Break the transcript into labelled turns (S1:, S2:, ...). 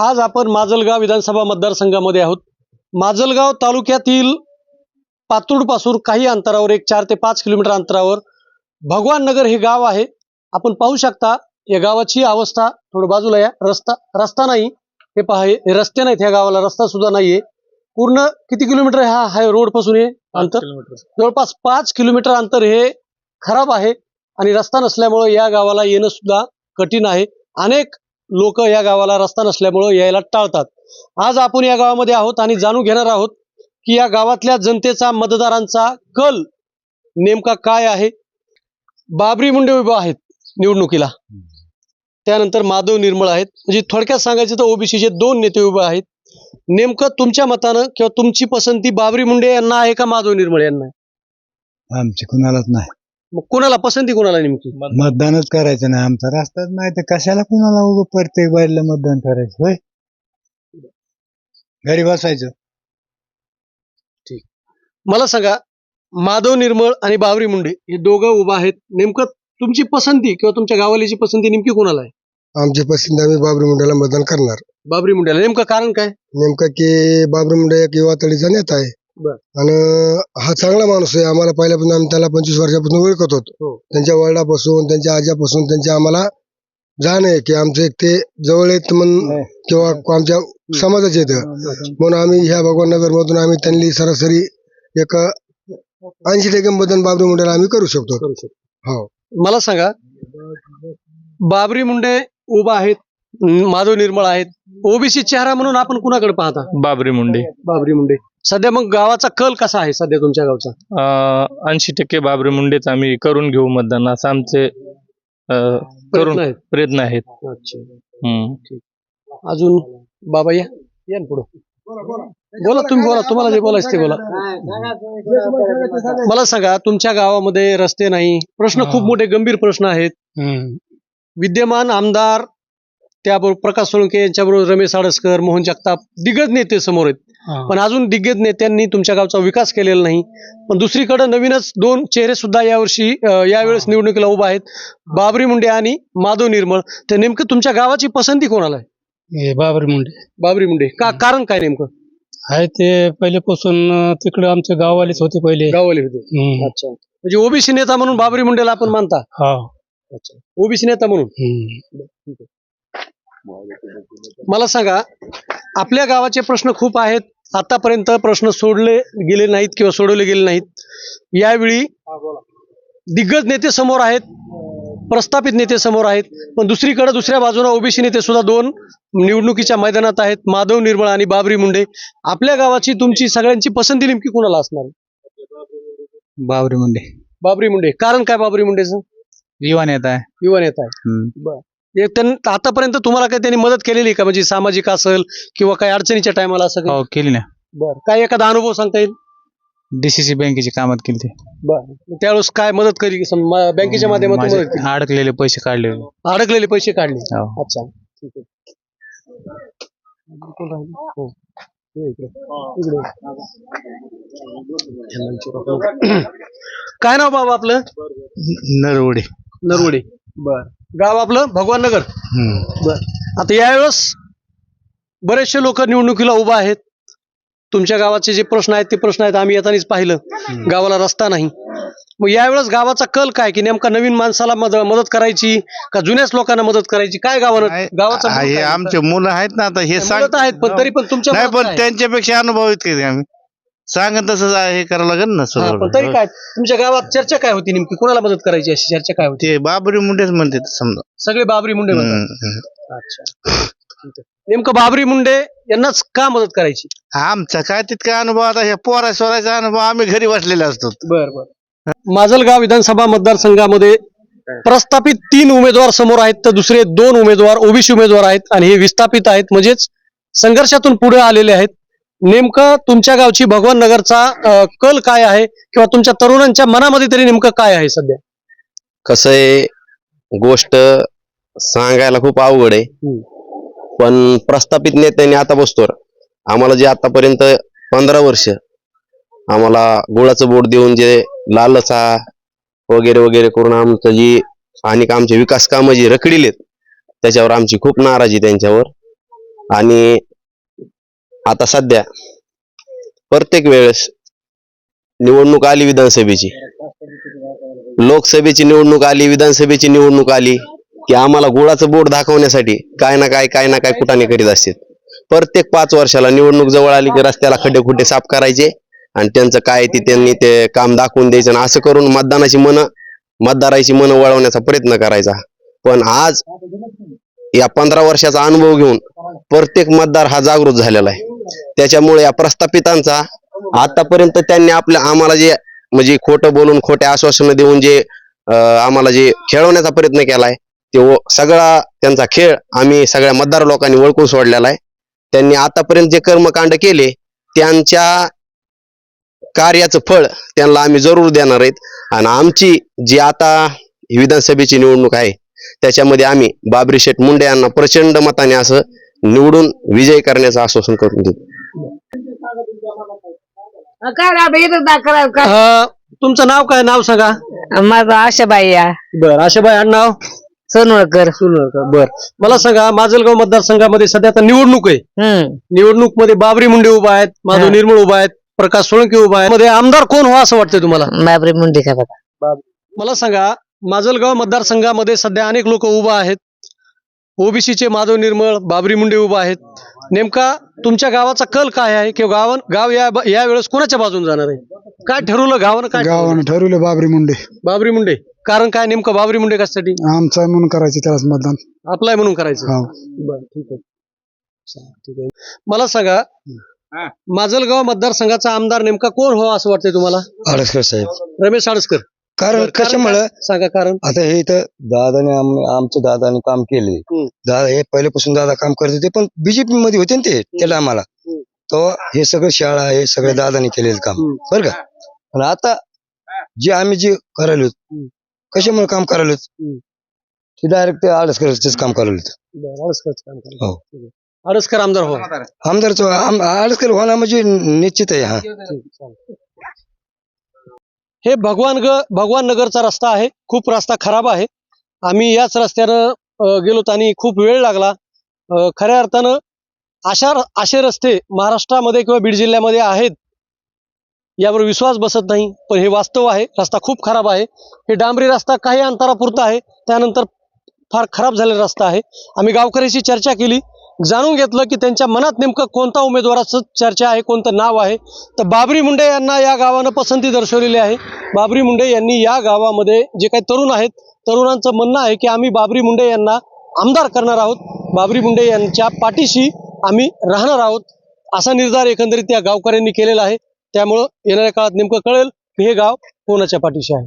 S1: आज आपण माजलगाव विधानसभा मतदारसंघामध्ये आहोत. माजलगाव तालुक्यातील पातूरपासून काही अंतरावर एक चार ते पाच किलोमीटर अंतरावर भगवान नगर हे गाव आहे. आपण पाहू शकता या गावाची अवस्था थोडं बाजूला या. रस्ता रस्ता नाही. हे पहा हे हे रस्ते नाहीत ह्या गावाला रस्ता सुद्धा नाहीये. पूर्ण किती किलोमीटर हा हाय रोडपासून हे अंतर? जवळपास पाच किलोमीटर अंतर हे खराब आहे आणि रस्ता नसल्यामुळे या गावाला येणं सुद्धा कठीण आहे. अनेक लोक या गावाला रस्ता नसल्यामुळं यायला टाळतात. आज आपण या गावामध्ये आहोत आणि जाणून घेणार आहोत की या गावातल्या जनतेचा मतदारांचा कल नेमका काय आहे? बाबरी मुंडे उभे आहेत निवडणुकीला. त्यानंतर माधव निर्मळ आहेत. म्हणजे थोडक्यात सांगायचे तर ओबीसीचे दोन नेते उभे आहेत. नेमकं तुमच्या मतानं किंवा तुमची पसंती बाबरी मुंडे यांना आहे का माधव निर्मळ यांना
S2: आमची कुणालाच नाही.
S1: मग कुणाला पसंती कुणाला नेमकी?
S2: मतदानच करायचं नाही आमचा रस्ताच नाही तर कशाला कुणाला उभं प्रत्येक बाईला मतदान करायचं होय? घरी बसायचं.
S1: मला सांगा माधव निर्मळ आणि बाबरी मुंडे हे दोघं उभा आहेत. नेमकं तुमची पसंती किंवा तुमच्या गावालीची पसंती नेमकी कोणाला आहे?
S3: आमची पसंत आम्ही बाबरी मुंड्याला मतदान करणार.
S1: बाबरी मुंड्याला नेमकं कारण काय?
S3: नेमकं की बाबरी मुंडा एक युवा तळीचा नेता आहे.
S1: बर.
S3: आणि हा चांगला माणूस आहे. आम्हाला पहिल्यापासून आम्ही त्याला पंचवीस वर्षापासून ओळखत होतो.
S1: हो.
S3: त्यांच्या वडिलापासून त्यांच्या आजापासून त्यांच्या आम्हाला जाण आहे की आमचे एक ते जवळ येत म्हणून किंवा आमच्या समाजाचे येतं म्हणून आम्ही ह्या भगवान नगर मधून आम्ही त्यांनी सरासरी एक ऐंशी टक्के मतदान बाबरी मुंड्याला आम्ही करू शकतो.
S1: करू शकतो.
S3: हो.
S1: मला सांगा बाबरी मुंडे उभा आहेत माधव निर्मळ आहेत. ओबीसी चेहरा म्हणून आपण कुणाकडे पाहता?
S4: बाबरी मुंडे.
S1: बाबरी मुंडे. सध्या मग गावाचा कल कसा आहे सध्या तुमच्या गावचा?
S4: ऐंशी टक्के बाबरी मुंडेच आम्ही करून घेऊ मतदान असं आमचे अं,
S1: प्रयत्न
S4: करून
S1: आहेत.
S4: प्रयत्न आहेत.
S1: अच्छा.
S4: हम्म.
S1: अजून बाबा या या ना पुढं. बोला तुम्ही बोला तुम्हाला जे बोलायचं ते बोला. मला सांगा तुमच्या गावामध्ये रस्ते नाही प्रश्न खूप मोठे गंभीर प्रश्न आहेत. विद्यमान आमदार त्याबरोबर प्रकाश सोळंके यांच्याबरोबर रमेश आडसकर मोहन जगताप दिग्गज नेते समोर आहेत. पण अजून दिग्गज नेत्यांनी तुमच्या गावचा विकास केलेला नाही. पण दुसरीकडे नवीनच दोन चेहरे सुद्धा यावर्षी यावेळेस निवडणुकीला उभा आहेत. बाबरी मुंडे आणि माधव निर्मळ. तर नेमकं तुमच्या गावाची पसंती कोणाला आहे?
S5: बाबरी मुंडे.
S1: बाबरी मुंडे. का कारण काय नेमकं?
S5: आहे ते पहिल्यापासून तिकडे आमचे गाववालेच होते पहिले.
S1: गाववाले होते. अच्छा. म्हणजे ओबीसी नेता म्हणून बाबरी मुंडेला आपण मानता?
S5: हा.
S1: अच्छा. ओबीसी नेता म्हणून. मला सांगा आपल्या गावाचे प्रश्न खूप आहेत. आतापर्यंत प्रश्न सोडले गेले नाहीत किंवा सोडवले गेले नाहीत. यावेळी दिग्गज नेते समोर आहेत प्रस्थापित नेते समोर आहेत पण दुसरीकडे दुसऱ्या बाजूला ओबीसी नेते सुद्धा दोन निवडणुकीच्या मैदानात आहेत माधव निर्मळ आणि बाबरी मुंडे. आपल्या गावाची तुमची सगळ्यांची पसंती नेमकी कुणाला असणार?
S2: बाबरी मुंडे.
S1: बाबरी मुंडे. कारण काय बाबरी मुंडेचं?
S2: युवा नेता आहे.
S1: युवा नेता आहे.
S2: हम्म.
S1: हे त्यां- आतापर्यंत तुम्हाला काही त्यांनी मदत केलेली आहे का? म्हणजे सामाजिक असेल किंवा काही अडचणीच्या टायमाला असं काही?
S2: हो केली ना.
S1: बरं. काय एखादा अनुभव सांगता येईल?
S2: डीसीसी बँकेची कामात केली ते.
S1: बरं. त्यावेळेस काय मदत केली सम- म- बँकेच्या माध्यमातून
S2: माझे
S1: मदत केली?
S2: अडकलेले पैसे काढले.
S1: अडकलेले पैसे काढले.
S2: हो.
S1: अच्छा. ठीक आहे. कोण राहिलं? हो. ये इकडे. इकडे. काय नाव बाबा आपलं?
S2: नरवडे.
S1: नरवडे. बर. गाव आपलं भगवान नगर बर. आता यावेळेस बरेचसे लोक निवडणुकीला उभा आहेत. तुमच्या गावाचे जे प्रश्न आहेत ते प्रश्न आहेत. आम्ही येतानाच पाहिलं. गावाला रस्ता नाही. मग यावेळेस गावाचा कल काय? की नेमका नवीन माणसाला मद- मदत करायची? का जुन्याच लोकांना मदत करायची? काय गावानं गावाचा
S6: हे? आमचे मुलं आहेत ना आता हे
S1: मुलं
S6: सांग
S1: तर आहेत पण तरी पण तुमच्या
S6: पण? त्यांच्यापेक्षा अनुभवित काही आम्ही. सांगत तसं जा- हे करावं लागेल ना
S1: हा. पण तरी काय तुमच्या गावात चर्चा काय होती नेमकी? कोणाला मदत करायची अशी चर्चा काय होती?
S6: ते बाबरी मुंडेच म्हणते ते समजा.
S1: सगळे बाबरी मुंडे म्हणतात?
S6: हम्म, हम्म.
S1: अच्छा. ठीक आहे. नेमकं बाबरी मुंडे यांनाच का मदत करायची?
S6: आमचा काय तितका अनुभव आता हे पोरा स्वराचा अनुभव आम्ही घरी बसलेले असतो.
S1: बर बर. माजलगाव विधानसभा मतदारसंघामध्ये प्रस्थापित तीन उमेदवार समोर आहेत तर दुसरे दोन उमेदवार ओबीसी उमेदवार आहेत आणि हे विस्थापित आहेत. म्हणजेच संघर्षातून पुढे आलेले आहेत. नेमकं तुमच्या गावची भगवान नगरचा कल काय आहे? किंवा तुमच्या तरुणांच्या मनामध्ये तरी नेमकं काय आहे सध्या?
S7: कसं आहे गोष्ट सांगायला खूप अवघड आहे. पण प्रस्थापित नेत्यांनी आता बसतोर. आम्हाला जे आतापर्यंत पंधरा वर्ष आम्हाला गुळाचं बोट देऊन जे लालसा वगैरे वगैरे करून आमचं जी आणि आमचे विकास कामं जी रखडिलेत त्याच्यावर आमची खूप नाराजी त्यांच्यावर. आणि आता सध्या प्रत्येक वेळेस निवडणूक आली विधानसभेची. लोकसभेची निवडणूक आली विधानसभेची निवडणूक आली की आम्हाला गुळाचं बोट दाखवण्यासाठी काय ना काय काय ना काय कुठाने करीत असतात प्रत्येक पाच वर्षाला निवडणूक जवळ आली की रस्त्याला खड्डे खुड्डे साफ करायचे आणि त्यांचं काय ते त्यांनी ते काम दाखवून द्यायचं आणि असं करून मतदानाची मन मतदाराची मन वळवण्याचा प्रयत्न करायचा. पण आज या पंधरा वर्षाचा अनुभव घेऊन प्रत्येक मतदार हा जागृत झालेला आहे. त्याच्यामुळे या प्रस्थापितांचा आतापर्यंत त्यांनी आपल्या आम्हाला जे म्हणजे खोटं बोलून खोटे आश्वासन देऊन जे आम्हाला जे खेळवण्याचा प्रयत्न केलाय ते सगळा त्यांचा खेळ आम्ही सगळ्या मतदार लोकांनी ओळखून सोडलेला आहे. त्यांनी आतापर्यंत जे कर्मकांड केले त्यांच्या कार्याचं फळ त्यांना आम्ही जरूर देणार आहेत. आणि आमची जी आता विधानसभेची निवडणूक आहे त्याच्यामध्ये आम्ही बाबरी शेठ मुंडे यांना प्रचंड मताने असं निवडून विजय करण्याचं आश्वासन करून
S1: अं, तुमचं नाव काय? नाव सांगा.
S8: माझं आशाबाई या
S1: बर आशाबाई आडनाव
S8: सोनवळकर.
S1: सुनवळकर बर. मला सांगा माजलगाव मतदारसंघामध्ये सध्या आता निवडणूक आहे.
S8: हम्म.
S1: निवडणूकमध्ये बाबरी मुंडे उभा आहेत माधव
S8: हा.
S1: निर्मळ उभा आहेत प्रकाश सोळंके उभा आहे मध्ये आमदार कोण व्हा असं वाटतंय तुम्हाला?
S8: बाबरी मुंडे का बघा.
S1: मला सांगा माजलगाव मतदारसंघामध्ये सध्या अनेक लोक उभा आहेत. ओबीसीचे माधव निर्मळ बाबरी मुंडे उभा आहेत. नेमका तुमच्या गावाचा कल काय आहे? किंवा गाव गाव या या वेळेस कोणाच्या बाजून जाणार आहे? काय ठरवलं गावानं काय?
S2: गावानं ठरवलं बाबरी मुंडे.
S1: बाबरी मुंडे. कारण काय नेमकं बाबरी मुंडे कशासाठी?
S2: आमचा म्हणून करायचं त्यालाच मतदान.
S1: अप्लाय म्हणून करायचं?
S2: हो.
S1: बरं ठीक आहे. ठीक आहे. मला सांगा माजलगाव मतदारसंघाचा आमदार नेमका कोण व्हावा असं वाटतंय तुम्हाला?
S3: आडसकर साहेब.
S1: रमेश आडसकर.
S3: कारण
S1: बरं,
S3: कशामुळं
S1: काय? सांगा कारण
S3: आता हे इथं दादाने आम- आमच्या दादाने काम केले
S1: हम्म.
S3: दादा हे पहिल्यापासून दादा काम करत होते पण बीजेपी मध्ये होते ना ते त्याला आम्हाला
S1: हम्म.
S3: तो हे सगळं शाळा हे सगळं दादाने केलेलं काम
S1: हम्म.
S3: बरं का आणि आता जे आम्ही जे करायलो
S1: हम्म.
S3: कशामुळे काम करायलो
S1: हम्म.
S3: ते डायरेक्ट ते आडसकरच काम करायलो
S1: बरं, आडसकरचं काम करा.
S3: हो.
S1: ठीक आहे. आडसकर आमदार हो
S3: आमदारचं आम- आडसकर होणं म्हणजे निश्चित आहे हा
S1: हे भगवान ग भगवान नगरचा रस्ता आहे. खूप रस्ता खराब आहे. आम्ही याच रस्त्यानं गेलो गेलोत आणि खूप वेळ लागला. खऱ्या अर्थानं अशा असे रस्ते महाराष्ट्रामध्ये किंवा बीड जिल्ह्यामध्ये आहेत यावर विश्वास बसत नाही. पण हे वास्तव आहे. रस्ता खूप खराब आहे. हे डांबरी रस्ता काही अंतरापुरता आहे. त्यानंतर फार खराब झालेला रस्ता आहे. आम्ही गावकऱ्याशी चर्चा केली. जाणून घेतलं की त्यांच्या मनात नेमकं कोणता उमेदवाराचं चर्चा आहे कोणतं नाव आहे. तर बाबरी मुंडे यांना या गावानं पसंती दर्शवलेली आहे. बाबरी मुंडे यांनी या गावामध्ये जे काही तरुण आहेत तरुणांचं म्हणणं आहे की आम्ही बाबरी मुंडे यांना आमदार करणार आहोत. बाबरी मुंडे यांच्या पाठीशी आम्ही राहणार आहोत. असा निर्धार एकंदरीत या गावकऱ्यांनी केलेला आहे. त्यामुळं येणाऱ्या काळात नेमकं कळेल की हे गाव कोणाच्या पाठीशी आहे.